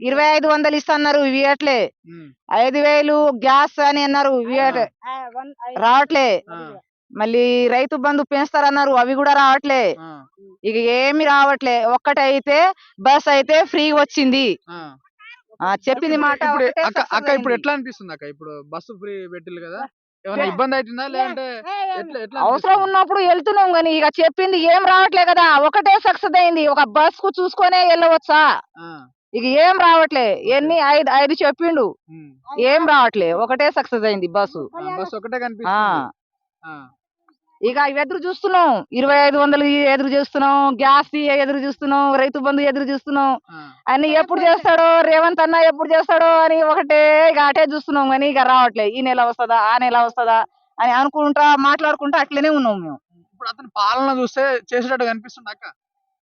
ఇరవై ఐదు వందలు ఇస్తున్నారు ఇవ్వట్లే ఐదు వేలు గ్యాస్ అని అన్నారు ఇవ్వట్లే రావట్లే. మళ్ళీ రైతు బంధు పెంచుతారన్నారు అవి కూడా రావట్లే. ఇక ఏమి రావట్లే. ఒక్కటైతే బస్ అయితే ఫ్రీ వచ్చింది. చెప్పింది మాట అక్క ఇప్పుడు. ఎట్లా అనిపిస్తుంది అక్క? ఇప్పుడు బస్సు ఫ్రీ పెట్టిల్లు కదా? ఏమైనా ఇబ్బంది అవుతుందా లేదంటే అవసరం? ఉన్నప్పుడు వెళ్తున్నాం గానీ ఇక చెప్పింది ఏం రావట్లే కదా. ఒకటే సక్సెస్ అయింది. ఒక బస్కు చూసుకొనే వెళ్ళవచ్చా? ఆ, ఇక ఏం రావట్లే. ఎన్ని ఐదు ఐదు చెప్పిండు. ఏం రావట్లే. ఒకటే సక్సెస్ అయింది బస్సు. ఇక ఎదురు చూస్తున్నాం. ఇరవై ఐదు వందలు ఎదురు చూస్తున్నాం. గ్యాస్ ఎదురు చూస్తున్నాం. రైతు బంధు ఎదురు చూస్తున్నాం. అని ఎప్పుడు చేస్తాడో రేవంత్ అన్న ఎప్పుడు చేస్తాడో అని ఒకటే ఇక అటే చూస్తున్నాం కానీ ఇక రావట్లే. ఈ నెల వస్తుందా ఆ నెల వస్తుందా అని అనుకుంటా మాట్లాడుకుంటా అట్లనే ఉన్నాం మేము. ఇప్పుడు అతని పాలన చూస్తే చేసేటట్టు కనిపిస్తుంది అక్క?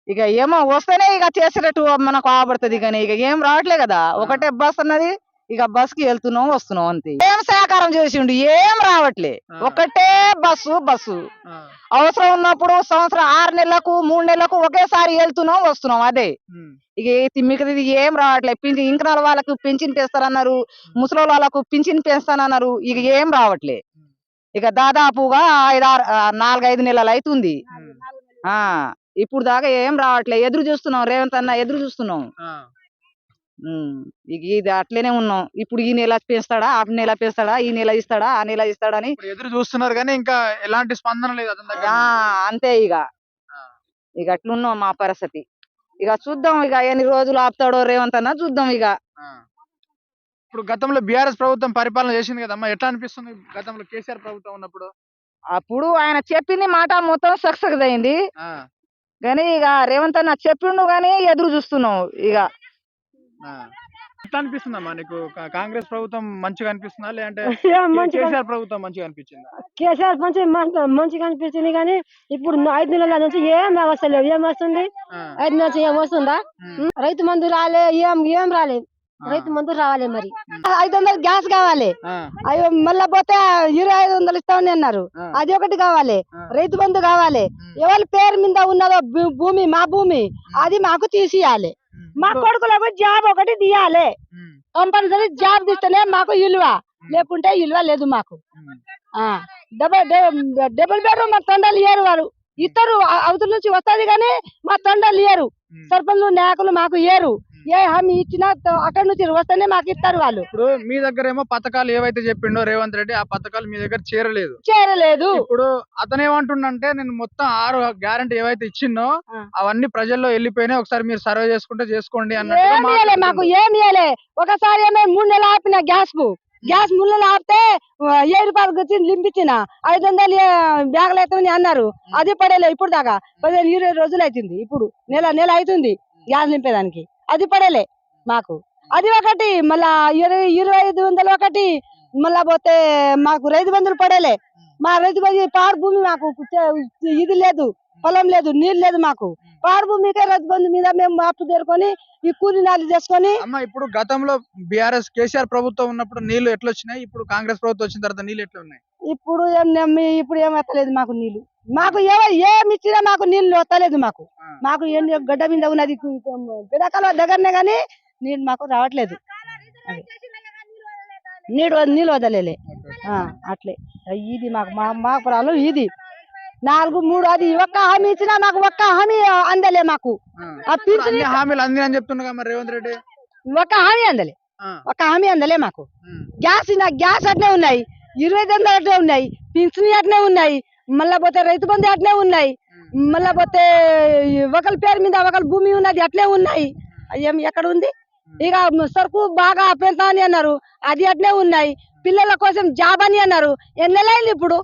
ఇక ఏమో వస్తేనే ఇక చేసేటట్టు మనకు ఆబడుతుంది కానీ ఇక ఏం రావట్లే కదా. ఒకటే బస్ అన్నది ఇక బస్కి వెళ్తున్నాం వస్తున్నాం అంతే. ఏం సహకారం చేసిండు? ఏం రావట్లే. ఒకటే బస్సు బస్సు. అవసరం ఉన్నప్పుడు సంవత్సరం ఆరు నెలలకు మూడు నెలలకు ఒకేసారి వెళ్తున్నాం వస్తున్నాం అదే. ఇక మిగతాది ఏం రావట్లేదు పింఛన్ ఇంకనాల వాళ్ళకు పింఛన్ పెంస్తారన్నారు ముసలి వాళ్ళకు పింఛన్ పెంస్తానన్నారు ఇక ఏం రావట్లే. ఇక దాదాపుగా ఐదారు నాలుగైదు నెలలు అవుతుంది ఆ. ఇప్పుడు దాకా ఏం రావట్లే. ఎదురు చూస్తున్నాం. రేవంత్ అన్న ఎదురు చూస్తున్నాం. ఇది అట్లనే ఉన్నాం. ఇప్పుడు ఈ నెల పెంచుతాడా? ఆ నెల పెంచుతాడా? ఈ నెల ఇస్తాడా? ఆ నెల ఇస్తాడా అని ఎదురు చూస్తున్నారు కానీ ఇంకా ఎలాంటి స్పందన లేదు. అంతే ఇక. ఇక అట్లున్నాం మా పరిస్థితి. ఇక చూద్దాం ఇక ఎన్ని రోజులు ఆపుతాడో రేవంత్ అన్న చూద్దాం ఇక. ఇప్పుడు గతంలో బీఆర్ఎస్ ప్రభుత్వం పరిపాలన చేసింది కదమ్మా. ఎట్లా అనిపిస్తుంది గతంలో కేసీఆర్ ప్రభుత్వం ఉన్నప్పుడు? అప్పుడు ఆయన చెప్పింది మాట మొత్తం సక్సెస్ అయింది. కానీ ఇక రేవంత్ అన్న చెప్పిండు కానీ ఎదురు చూస్తున్నాం ఇక ఆ. ఎట్లా అనిపిస్తుందమ్మా నీకు? కా- కాంగ్రెస్ ప్రభుత్వం మంచిగా అనిపిస్తుందా? లేదంటే ఏం మంచిగా. కేసీఆర్ ప్రభుత్వం మంచిగా అనిపించిందా? కేసీఆర్ మంచి మంచి- మంచిగా అనిపిస్తుంది కానీ ఇప్పుడు ఐదు నెలల నుంచి ఏం వ్యవస్థ లేదు ఏం వస్తుంది? ఆ, ఐదు నెలల నుంచి ఏం వస్తుందా? ఉమ్? రైతు మందు రాలే ఏం ఏం రాలే ఆ, రైతు మందు రావాలి మరి. ఐదు వందలు గ్యాస్ కావాలి. ఆ, అయ్యో మళ్ళా పోతే ఇరవై ఐదు వందలు ఇస్తామని అన్నారు. అది ఒకటి కావాలి. రైతు బంధు కావాలి. ఎవరి పేరు మీద ఉన్నదో భూమి మా భూమి అది మాకు తీసియాలి. మా కొడుకులకు జాబ్ ఒకటి తీయాలి కంపల్సరీ జాబ్ తీస్తేనే మాకు ఇల్వ. లేకుంటే ఇల్వ లేదు మాకు. డబల్ డబుల్ బెడ్రూమ్ మా తండ్రులు ఇయ్యరు వారు. ఇద్దరు అ- అవతల నుంచి వస్తది కానీ మా తండ్రులు ఇయ్యరు. ఉమ్. సర్పంచ్ నాయకులు మాకు ఇయ్యరు. ఏ హామీ ఇచ్చినా అక్కడి నుంచి వస్తేనే మాకు ఇస్తారు వాళ్ళు. ఇప్పుడు మీ దగ్గర ఏమో పథకాలు ఏవైతే చెప్పిండో రేవంత్ రెడ్డి ఆ పథకాలు మీ దగ్గర చేరలేదు. చేరలేదు. ఇప్పుడు అతను ఏమంటుండంటే నేను మొత్తం ఆరు గ్యారంటీ ఏవైతే ఇచ్చిందో. అవన్నీ ప్రజల్లో వెళ్ళిపోయినాయి ఒకసారి మీరు సర్వే చేసుకుంటే చేసుకోండి ఇయ్యలే మాకు. ఏమి ఒకసారి ఏమో మూడు నెలలు ఆపిన గ్యాస్కు. గ్యాస్ నెలలు ఆపితే ఏ రూపాయలకు వచ్చి లింపించిన ఐదు వందలు బ్యాగులు అవుతుంది అన్నారు. అది పడేలే ఇప్పుడు దాకా. పదిహేను ఇరవై రోజులు అవుతుంది ఇప్పుడు నెల నెల అవుతుంది గ్యాస్ నింపేదానికి అది పడేలే మాకు. అది ఒకటి మళ్ళా ఇరవై ఇరవై ఐదు వందలు ఒకటి మళ్ళా పోతే మాకు రైతు బంధువులు పడేలే. మా రైతు బంధు పాడు భూమి మాకు ఇది లేదు పొలం లేదు నీళ్ళు లేదు మాకు. పాడు భూమికే రైతు బంధు మీద మేము అప్పు తెరుకొని ఈ కూలి నాలు చేసుకొని అమ్మ ఇప్పుడు గతంలో బీఆర్ఎస్ కేసీఆర్ ప్రభుత్వం ఉన్నప్పుడు నీళ్ళు ఎట్లా వచ్చినాయి ఇప్పుడు కాంగ్రెస్ ప్రభుత్వం వచ్చిన తర్వాత నీళ్ళు ఎట్లా ఉన్నాయి ఇప్పుడు ఇప్పుడు ఏం ఎత్తలేదు మాకు నీళ్ళు మాకు ఏమి ఇచ్చినా మాకు నీళ్ళు వస్తలేదు మాకు. మాకు గడ్డ మీద ఉన్నది బిడకల దగ్గరనే గానీ నీళ్ళు మాకు రావట్లేదు. అది. నీళ్ళు నీళ్ళు వదలేలే ఆ, అట్లే. ఇది మాకు మా మా పొలాలు ఇది. నాలుగు మూడు అది ఒక్క హామీ ఇచ్చినా మాకు ఒక్క హామీ అందలే మాకు. హామీలు అందిన అని చెప్తున్నా మరి రేవంత్ రెడ్డి? ఒక్క హామీ అందలే. ఒక్క హామీ అందలే మాకు. గ్యాస్ గ్యాస్ అట్నే ఉన్నాయి. ఇరవై తొమ్మిది అట్నే ఉన్నాయి. పింఛన్ అట్నే ఉన్నాయి. మళ్ళా పోతే రైతు బంధు అట్నే ఉన్నాయి. మళ్ళా పోతే ఒకరి పేరు మీద ఒకరి భూమి ఉన్నది అట్లే ఉన్నాయి. ఏం ఎక్కడ ఉంది? ఇక సరుకు బాగా పెంచుతా అని అన్నారు. అది అట్నే ఉన్నాయి. పిల్లల కోసం జాబ్ అని అన్నారు. ఎన్నెలైంది ఇప్పుడు?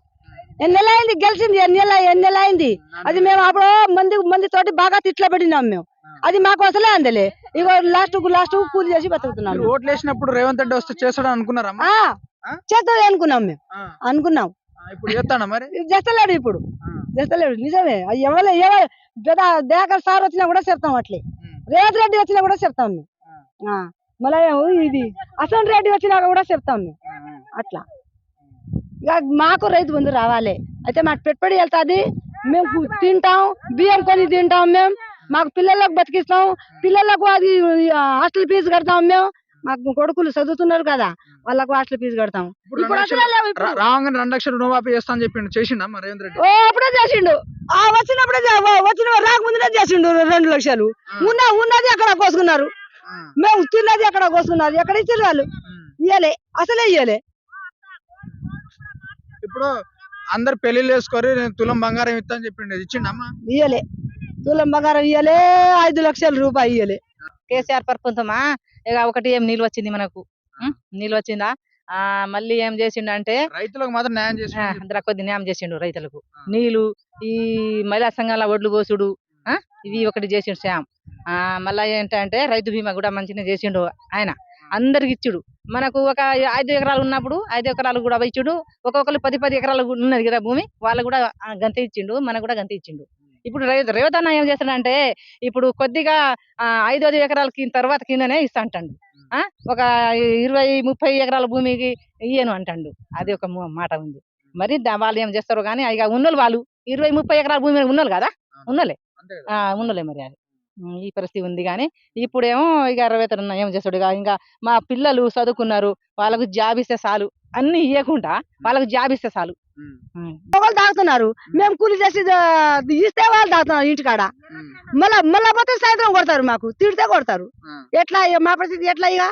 ఎన్నెలైంది? గెలిచింది. ఎన్నెల ఎన్నెలైంది? అది మేము అప్పుడు మంది మంది తోటి బాగా తిట్ల పడినాం మేము. అది మాకు అసలే అందలే. ఇక లాస్ట్ లాస్ట్ కూలి చేసి బతుకుతున్నాం ఓట్లు వేసినప్పుడు రేవంత్ రెడ్డి వస్తే ఆ ఆ? చేస్తాడు అనుకున్నాం మేము. అనుకున్నాం. ఇప్పుడు చేస్తాడా మరి? చేస్తలేడు ఇప్పుడు. చేస్తలేడు. నిజమే. అది ఎవరు ఎవరు దేకర్ సార్ వచ్చినా కూడా చెప్తాం అట్లే. రేవంత్ రెడ్డి వచ్చినా కూడా చెప్తాం మళ్ళా ఇది అసలు రెడ్డి వచ్చినా కూడా చెప్తాం. అట్లా. ఇక మాకు రైతు బంధు రావాలి. అయితే మాకు పెట్టుబడి వెళ్తాది. మేము తింటాం. బియ్యం కొని తింటాం మేము. మాకు పిల్లలకు బతికిస్తాం. పిల్లలకు అది హాస్టల్ ఫీజు కడతాం మేము. మాకు కొడుకులు చదువుతున్నారు కదా. వాళ్ళకు హాస్టల్ ఫీజు కడతాం ఇప్పుడు రెండు అసలు లక్షలు- లేవు ఇప్పుడు. రా- రావంగానే రెండు లక్షలు రుణమాఫీ చేస్తా అని చెప్పిండు. చేసిండా మరి రేవంత్ రెడ్డి? ఓ అప్పుడే చేసిండు. ఆ వచ్చినప్పుడే చే- ఓ వచ్చిన రాకముందునే చేసిండు రెండు లక్షలు. ఉన్న ఉన్నది అక్కడ కోసుకున్నారు. ఆ, మేము తిన్నది అక్కడ కోసుకున్నారు. ఎక్కడ ఇచ్చారు వాళ్ళు? ఉమ్. ఇయ్యలే. అసలే ఇయ్యలే. ఇప్పుడు అందరు పెళ్ళిళ్ళు వేసుకోరు నేను తులం బంగారం ఇస్తా అని చెప్పిండు. ఇచ్చిండమ్మా ఇయ్యలే. తులం బంగారం ఇయ్యలే. ఐదు లక్షల రూపాయలు ఇయ్యలే. కేసీఆర్ ప్రభుత్వమా ఇక ఒకటి ఏం నీళ్ళు వచ్చింది మనకు? నీళ్ళు వచ్చిందా ఆ మళ్ళీ ఏం చేసిండంటే రైతులకు మాత్రం న్యాయం చేసి కొద్ది న్యాయం చేసిండు రైతులకు. నీళ్ళు ఈ మహిళా సంఘాల ఒడ్లు పోసుడు ఆ, ఇవి ఒకటి చేసిండు శ్యామ్. ఆ మళ్ళా ఏంటంటే రైతు బీమా కూడా మంచిగా చేసిండు ఆయన. అందరికి ఇచ్చుడు. మనకు ఒక ఐదు ఎకరాలు ఉన్నప్పుడు ఐదు ఎకరాలు కూడా ఇచ్చుడు. ఒక్కొక్కరు పది పది ఎకరాలు ఉన్నది కదా భూమి వాళ్ళు కూడా గంతే ఇచ్చిండు మనకు కూడా గంతే ఇచ్చిండు. ఇప్పుడు రేవ- రేవత్ అన్న ఏం చేస్తాడంటే ఇప్పుడు కొద్దిగా ఐదు ఐదు ఎకరాల కింద తర్వాత కిందనే ఇస్తా అంటాడు. ఒక ఇరవై ముప్పై ఎకరాల భూమికి ఇయ్యను అంటాడు. అది ఒక మాట ఉంది. మరి దా- వాళ్ళు ఏం చేస్తారు కానీ ఇక ఉన్నోళ్ళు వాళ్ళు ఇరవై ముప్పై ఎకరాల భూమి ఉన్నోళ్ళు కదా? ఉన్నోలే ఉన్నోలే మరి అది. ఈ పరిస్థితి ఉంది కానీ ఇప్పుడేమో ఇక అరవై ఏం చేస్తాడు? ఇక ఇంకా మా పిల్లలు చదువుకున్నారు వాళ్ళకు జాబ్ ఇస్తే చాలు. అన్ని ఇవ్వకుండా వాళ్ళకు జాబ్ ఇస్తే చాలు. వాళ్ళు తాగుతున్నారు. మేము. కూలి చేసి ఇస్తే వాళ్ళు తాగుతున్నారు ఇంటికాడ. మళ్ళా మళ్ళా పోతే సాయంత్రం కొడతారు మాకు తిడితే కొడతారు. ఎట్లా ఇక మా పరిస్థితి ఎట్లా ఇక